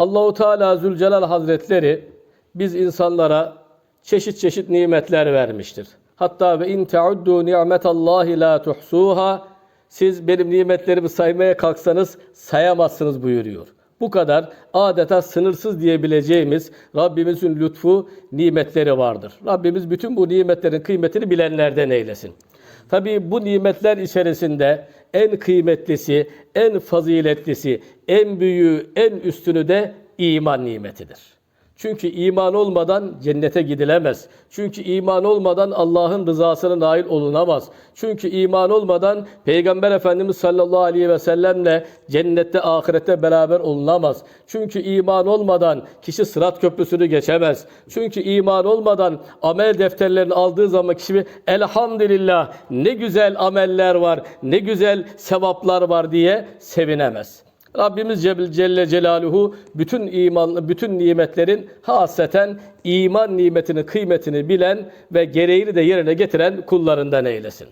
Allahu Teala Zülcelal Hazretleri biz insanlara çeşit çeşit nimetler vermiştir. Hatta ve in teuddu ni'metallahi la tuhsuha siz benim nimetlerimi saymaya kalksanız sayamazsınız buyuruyor. Bu kadar adeta sınırsız diyebileceğimiz Rabbimizin lütfu, nimetleri vardır. Rabbimiz bütün bu nimetlerin kıymetini bilenlerden eylesin. Tabii bu nimetler içerisinde en kıymetlisi, en faziletlisi, en büyüğü, en üstünü de iman nimetidir. Çünkü iman olmadan cennete gidilemez. Çünkü iman olmadan Allah'ın rızasına nail olunamaz. Çünkü iman olmadan Peygamber Efendimiz sallallahu aleyhi ve sellemle cennette ahirette beraber olunamaz. Çünkü iman olmadan kişi sırat köprüsünü geçemez. Çünkü iman olmadan amel defterlerini aldığı zaman kişi bir, elhamdülillah ne güzel ameller var, ne güzel sevaplar var diye sevinemez. Rabbimiz Celle, Celaluhu bütün iman, bütün nimetlerin haseten iman nimetinin kıymetini bilen ve gereğini de yerine getiren kullarından eylesin.